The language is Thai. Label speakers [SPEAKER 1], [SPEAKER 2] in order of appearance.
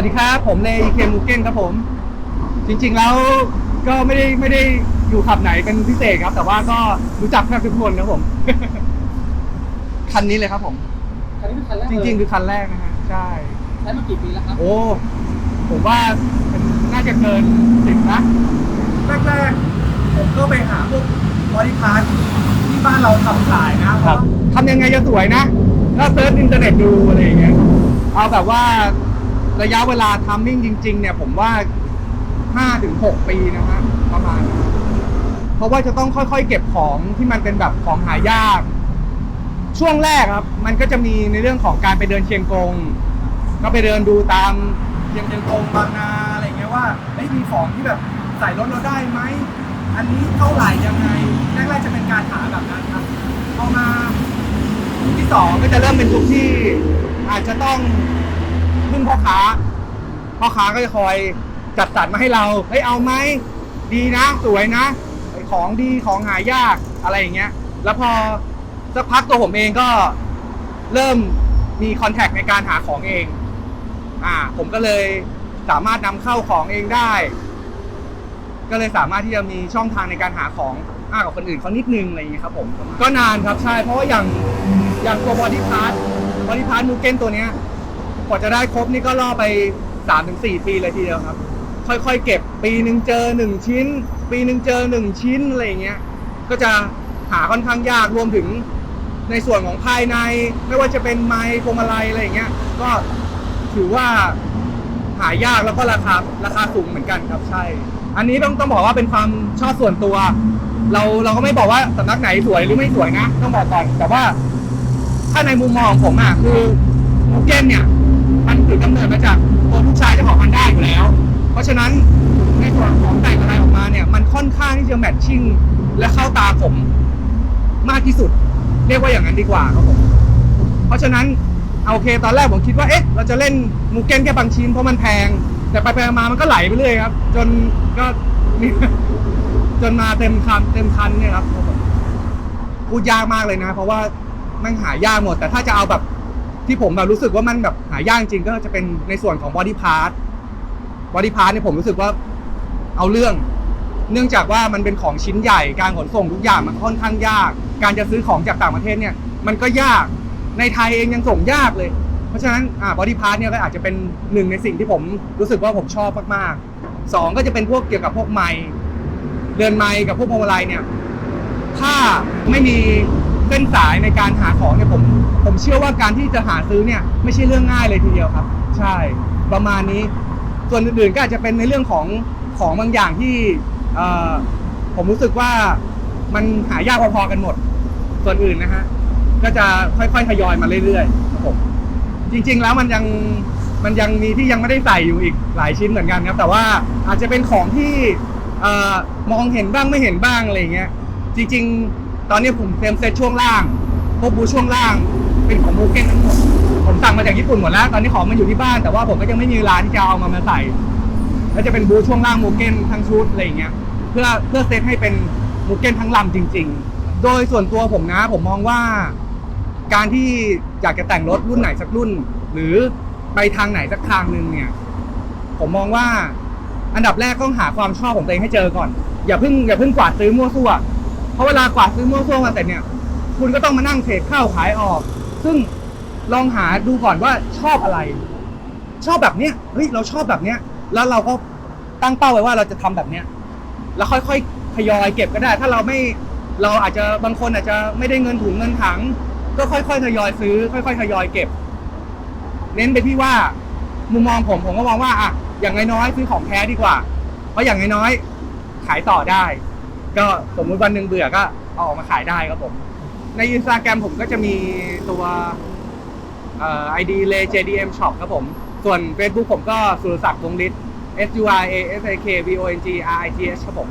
[SPEAKER 1] วัสดีครับ ผมเลอีเคมูเก้นครับผม จริง ๆ แล้วก็ไม่ได้ไม่ได้อยู่ขับไหนเป็นพิเศษครับ แต่ว่าก็รู้จักแทบทุกคนครับผม คันนี้เลยครับผม
[SPEAKER 2] คันนี้เป็นคันแรก
[SPEAKER 1] จริง ๆ คือคันแรกนะฮะใช่
[SPEAKER 2] ใช้มากี่ปีแล้วครับ
[SPEAKER 1] โอ้ผมว่ามันน่าจะเกินสิบนะ
[SPEAKER 3] แรกๆผมก็ไปหาพวกบริพาร์ทที่บ้านเราทำขายนะเพราะ
[SPEAKER 1] ทำยังไงจะสวยนะก็เซิร์ชอินเทอร์เน็ตดูอะไรอย่างเงี้ยเอาแบบว่า ระยะเวลาทัมมิ่งจริง ๆ เนี่ย ผมว่าห้าถึงหกปีนะฮะประมาณนั้นเพราะว่าจะต้องค่อยๆ เก็บของที่มันเป็นแบบของหายาก ช่วงแรกครับ มันก็จะมีในเรื่องของการไปเดินเชียงกง ก็ไปเดินดูตาม
[SPEAKER 3] เชียงเชียงกงบางนาอะไรเงี้ยว่าเอ้ยมีของที่แบบใส่รถเราได้ไหมอันนี้เท่าไหร่ยังไงแรกๆจะเป็นการหาแบบนั้นครับพอมา
[SPEAKER 1] ที่สองก็จะเริ่มเป็นยุคที่อาจจะต้อง พึ่งพ่อค้า พ่อค้าก็จะคอยจัดสรรมาให้เราเฮ้ยเอาไหมดีนะสวยนะของดีของหายากอะไรอย่างเงี้ย แล้วพอสักพักตัวผมเองก็เริ่มมีคอนแทคในการหาของเอง อ่า ผมก็เลยสามารถนำเข้าของเองได้ ก็เลยสามารถที่จะมีช่องทางในการหาของมากกว่าคนอื่นเขานิดนึงอะไรอย่างเงี้ยครับผม ก็นานครับใช่ เพราะว่าอย่างอย่างตัวบอดี้พาร์ทบอดี้พาร์ทมูเก้นตัวเนี้ย กว่าจะได้ครบนี่ก็ล่อไปสามถึงสี่ปีเลยทีเดียวครับ ค่อยๆ เก็บปีหนึ่งเจอหนึ่งชิ้น ปีหนึ่งเจอหนึ่งชิ้นอะไรเงี้ยก็จะหาค่อนข้างยากรวมถึงในส่วนของภายในไม่ว่าจะเป็นไม้พวงมาลัยอะไรเงี้ยก็ถือว่าหายากแล้วก็ราคาราคาสูงเหมือนกันครับใช่ อันนี้ต้องต้องบอกว่าเป็นความชอบส่วนตัว เราเราก็ไม่บอกว่าสำนักไหนสวยหรือไม่สวยนะ ต้องบอกก่อนแต่ว่าถ้าในมุมมองของผมอะคือมูเก้นเนี่ย ถือกำเนิดมาจากตัวผู้ชายเจ้าของมันได้อยู่แล้ว เพราะฉะนั้นในส่วนของแต่งอะไรออกมาเนี่ย มันค่อนข้างที่จะแมทชิ่งและเข้าตาผมมากที่สุด เรียกว่าอย่างนั้นดีกว่าครับผม เพราะฉะนั้นเอาโอเคตอนแรกผมคิดว่าเอ๊ะเราจะเล่นมูเก้นแค่บางชิ้นเพราะมันแพง แต่ไปไปมามันก็ไหลไปเรื่อยครับ จนก็จนมาเต็มคันเต็มคันเนี่ยครับพูดยากมากเลยนะ เพราะว่ามันหายากหมด แต่ถ้าจะเอาแบบ ที่ผมแบบรู้สึกว่ามันแบบหายากจริงก็จะเป็นในส่วนของบอดี้พาร์ทบอดี้พาร์ทเนี่ยผมรู้สึกว่าเอาเรื่อง เนื่องจากว่ามันเป็นของชิ้นใหญ่การขนส่งทุกอย่างมันค่อนข้างยาก การจะซื้อของจากต่างประเทศเนี่ย มันก็ยากในไทยเองยังส่งยากเลย เพราะฉะนั้นอ่าบอดี้พาร์ทเนี่ยก็อาจจะเป็นหนึ่งในสิ่งที่ผมรู้สึกว่าผมชอบมากๆสองก็จะเป็นพวกเกี่ยวกับพวกไมค์เรือนไมค์กับพวกพวงมาลัยเนี่ย ถ้าไม่มี เส้นสายในการหาของเนี่ยผมผมเชื่อว่าการที่จะหาซื้อเนี่ยไม่ใช่เรื่องง่ายเลยทีเดียวครับ ใช่ประมาณนี้ ส่วนอื่นๆก็อาจจะเป็นในเรื่องของของบางอย่างที่เออผมรู้สึกว่ามันหายากพอๆกันหมด ส่วนอื่นนะฮะก็จะค่อยๆทยอยมาเรื่อยๆครับผมจริง ๆ แล้วมันยังมันยังมีที่ยังไม่ได้ใส่อยู่อีกหลายชิ้นเหมือนกันครับ แต่ว่าอาจจะเป็นของที่เออมองเห็นบ้างไม่เห็นบ้างอะไรเงี้ยจริง ๆ ตอนนี้ผมเตรียมเซตช่วงล่างพวกบูช่วงล่าง เป็นของบูเก้นทั้งหมดผมสั่งมาจากญี่ปุ่นหมดแล้ว ตอนนี้ของมันอยู่ที่บ้านแต่ว่าผมก็ยังไม่มีเวลาที่จะเอามามาใส่ แล้วจะเป็นบูช่วงล่างมูเก้นทั้งชุดอะไรอย่างเงี้ย เพื่อเพื่อเซตให้เป็นมูเก้นทั้งลำจริง ๆ โดยส่วนตัวผมนะ ผมมองว่า การที่อยากจะแต่งรถรุ่นไหนสักรุ่น หรือไปทางไหนสักทางหนึ่งเนี่ย ผมมองว่าอันดับแรกต้องหาความชอบของตัวเองให้เจอก่อน อย่าเพิ่งอย่าเพิ่งกวาดซื้อมั่วซั่ว เพราะเวลากวาดซื้อมั่วซั่วมาแต่เนี่ย คุณก็ต้องมานั่งเทรดเข้าขายออก ซึ่งลองหาดูก่อนว่าชอบอะไร ชอบแบบเนี้ยเฮ้ยเราชอบแบบเนี้ย แล้วเราก็ตั้งเป้าไว้ว่าเราจะทำแบบเนี้ยแล้วค่อยๆทยอยเก็บก็ได้ ถ้าเราไม่เราอาจจะบางคนอาจจะไม่ได้เงินถุงเงินถัง ก็ค่อยๆทยอยซื้อ ค่อยๆทยอยเก็บ เน้นไปที่ว่ามุมมองผมผมก็มองว่าอะอย่างน้อยๆซื้อของแท้ดีกว่า เพราะอย่างน้อยๆขายต่อได้ ก็สมมุติวันหนึ่งเบื่อก็เอาออกมาขายได้ครับผม ในอินสตาแกรมผมก็จะมีตัวเอ่อ ID เล JDM Shop ครับผม ส่วน Facebook ผมก็สุรศักดิ์วงฤทธิ์ S U R A S I K V O N G R I T S ครับผม